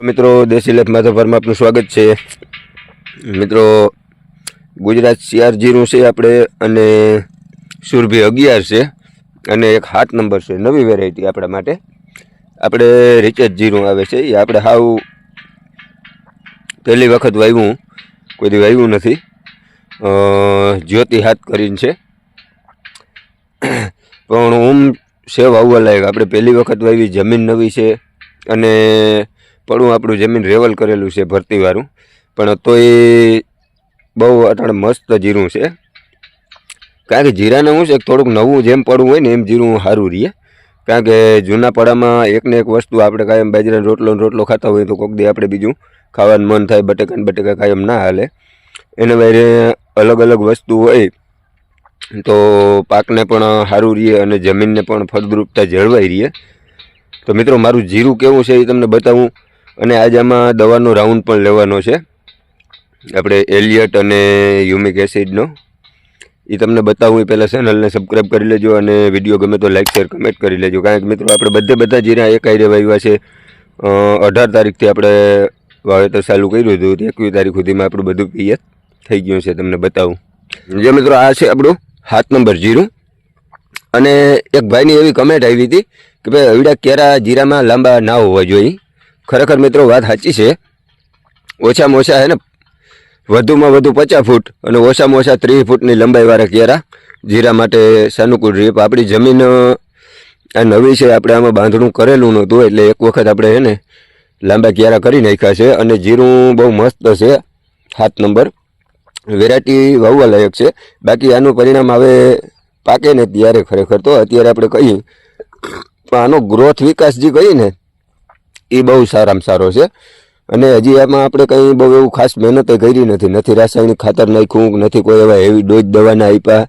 મિત્રો, દેશી લેફ માધવપરમાં આપનું સ્વાગત છે. મિત્રો, ગુજરાત સીઆર જીરું છે આપણે, અને સુરભી અગિયાર છે, અને એક હાથ નંબર છે, નવી વેરાયટી આપણા માટે. આપણે રિચેજ જીરું આવે છે, એ આપણે હાવ પહેલી વખત વાવ્યું કોઈ વાવ્યું નથી. જ્યોતિ હાથ કરીને છે. પણ ઓમ સેવ આવવા લાયક. આપણે પહેલી વખત વાવી જમીન નવી છે, અને પડું આપણું જમીન રેવલ કરેલું છે ભરતીવાળું. પણ તો એ બહુ અટાણે મસ્ત જીરું છે. કારણ કે જીરાને શું છે થોડુંક નવું જેમ પડવું હોય ને એમ જીરું સારું રહીએ કારણ કે જૂના પડામાં એકને એક વસ્તુ આપણે કાયમ બાજરાનો રોટલો રોટલો ખાતા હોય તો કોક દે આપણે બીજું ખાવાનું મન થાય બટેકા બટેકા કાયમ ના હાલે. એને વારે અલગ અલગ વસ્તુ હોય તો પાકને પણ સારું રહીએ અને જમીનને પણ ફળદ્રુપતા જળવાઈ રહીએ તો મિત્રો મારું જીરું કેવું છે એ તમને બતાવું. અને આજે આમાં દવાનો રાઉન્ડ પણ લેવાનો છે. આપણે એલિયટ અને યુમિક એસિડનો. એ તમને બતાવું એ પહેલાં ચેનલને સબસ્ક્રાઈબ કરી લેજો અને વીડિયો ગમે તો લાઈક શેર કમેન્ટ કરી લેજો. કારણ કે મિત્રો આપણે બધે બધા જીરા એક આઈ વાવ્યા છે. અઢાર તારીખથી આપણે વાવેતર ચાલુ કર્યું હતું. એકવીસ તારીખ સુધીમાં આપણું બધું પિયત થઈ ગયું છે, તમને બતાવું. જે મિત્રો આ છે આપણું હાથ નંબર જીરું. અને એક ભાઈની એવી કમેન્ટ આવી હતી કે ભાઈ અવડા કેરા જીરામાં લાંબા ના હોવા જોઈએ. ખરેખર મિત્રો વાત સાચી છે. ઓછામાં ઓછા છે ને, વધુમાં વધુ પચાસ ફૂટ અને ઓછામાં ઓછા ત્રીસ ફૂટની લંબાઈવાળા કેરા જીરા માટે સાનુકૂળ રીપ. આપણી જમીન આ નવી છે, આપણે આમાં બાંધણું કરેલું નહોતું, એટલે એક વખત આપણે હે ને લાંબા ક્યારા કરી નાખ્યા છે અને જીરું બહુ મસ્ત છે. સાત નંબર. વેરાયટી વાવવા લાયક છે. બાકી આનું પરિણામ હવે પાકે ને ત્યારે ખરેખર તો અત્યારે આપણે કહીએ, પણ આનો ગ્રોથ વિકાસ જે કહીએ ને એ બહુ સારામાં સારો છે. અને હજી આમાં આપણે કંઈ બહુ એવું ખાસ મહેનત કરી નથી. નથી રાસાયણિક ખાતર નાખ્યું, નથી કોઈ એવા હેવી ડોઝ દવાના આપ્યા,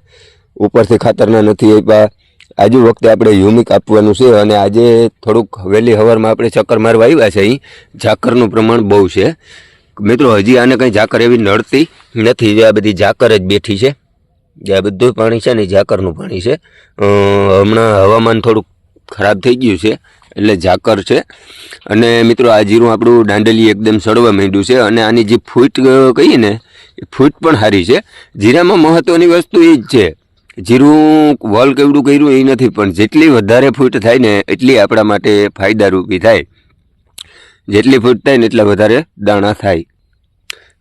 ઉપરથી ખાતરના નથી આપ્યા. આજુ વખતે આપણે હ્યુમિક આપવાનું છે અને આજે થોડુંક વહેલી હવારમાં આપણે ચક્કર મારવા આવ્યા છે અહીં. ઝાકરનું પ્રમાણ બહુ છે. મિત્રો, હજી આને કંઈ ઝાકર એવી નડતી નથી. આ બધી ઝાકર જ બેઠી છે. જે આ બધું પાણી છે ને ઝાકરનું પાણી છે. હમણાં હવામાન થોડુંક ખરાબ થઈ ગયું છે. એટલે ઝાકર છે. અને મિત્રો, આ જીરું આપણું દાંડલી એકદમ સડવા માંડ્યું છે અને આની જે ફૂટ કહીએ ને, એ ફૂટ પણ સારી છે. જીરામાં મહત્ત્વની વસ્તુ એ જ છે. જીરું વલ કેવડું કર્યું એ નથી, પણ જેટલી વધારે ફૂટ થાય ને, એટલી આપણા માટે ફાયદારૂપી થાય. જેટલી ફૂટ થાય ને, એટલા વધારે દાણા થાય.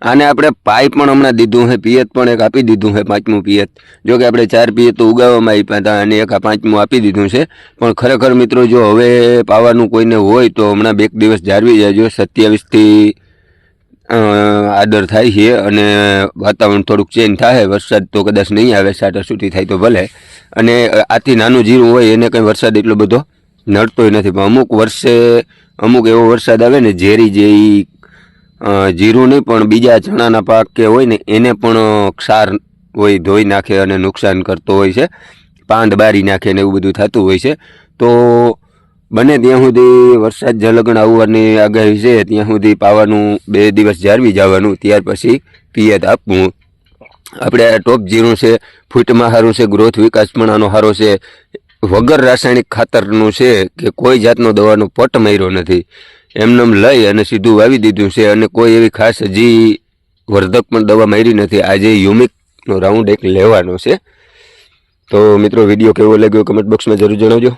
આને આપણે પાઇપ પણ હમણાં દીધું છે પિયત પણ એક આપી દીધું છે પાંચમું પિયત. જો કે આપણે ચાર પિયત તો ઉગાવવામાં આપ્યા હતા અને એક આ પાંચમું આપી દીધું છે. પણ ખરેખર મિત્રો, જો હવે પાવાનું કોઈને હોય તો હમણાં બે દિવસ જાળવી જાજો. સત્યાવીસથી આદર થાય છે અને વાતાવરણ થોડુંક ચેન્જ થાય. વરસાદ તો કદાચ નહીં આવે છૂટી થાય તો ભલે. અને આથી નાનું જીરું હોય એને કંઈ વરસાદ એટલો બધો નડતોય નથી. પણ અમુક વર્ષે અમુક એવો વરસાદ આવે ને, ઝેરી જે જીરું નહીં પણ બીજા ચણાના પાક કે હોય ને, એને પણ ક્ષાર હોય, ધોઈ નાખે અને નુકસાન કરતો હોય છે. પાંદ બારી નાખે ને એવું બધું થતું હોય છે. તો બને ત્યાં સુધી વરસાદ જલગણ આવવાની આગાહી છે, ત્યાં સુધી પાવાનું બે દિવસ જાળવી જવાનું, ત્યાર પછી પિયત આપવું. આપણે ટોપ જીરું છે, ફૂટમાં સારું છે, ગ્રોથ વિકાસ પણ આનો સારો છે. વગર રાસાયણિક ખાતરનું છે કે કોઈ જાતનો દવાનો પટ માર્યો નથી. એમનેમ લઈ અને સીધું વાવી દીધું છે અને કોઈ એવી ખાસ હજી વર્ધક પણ દવા મારી નથી. આજે યુમિકનો રાઉન્ડ એક લેવાનો છે. તો મિત્રો, વીડિયો કેવો લાગ્યો? કમેન્ટ બોક્સમાં જરૂર જણાવજો.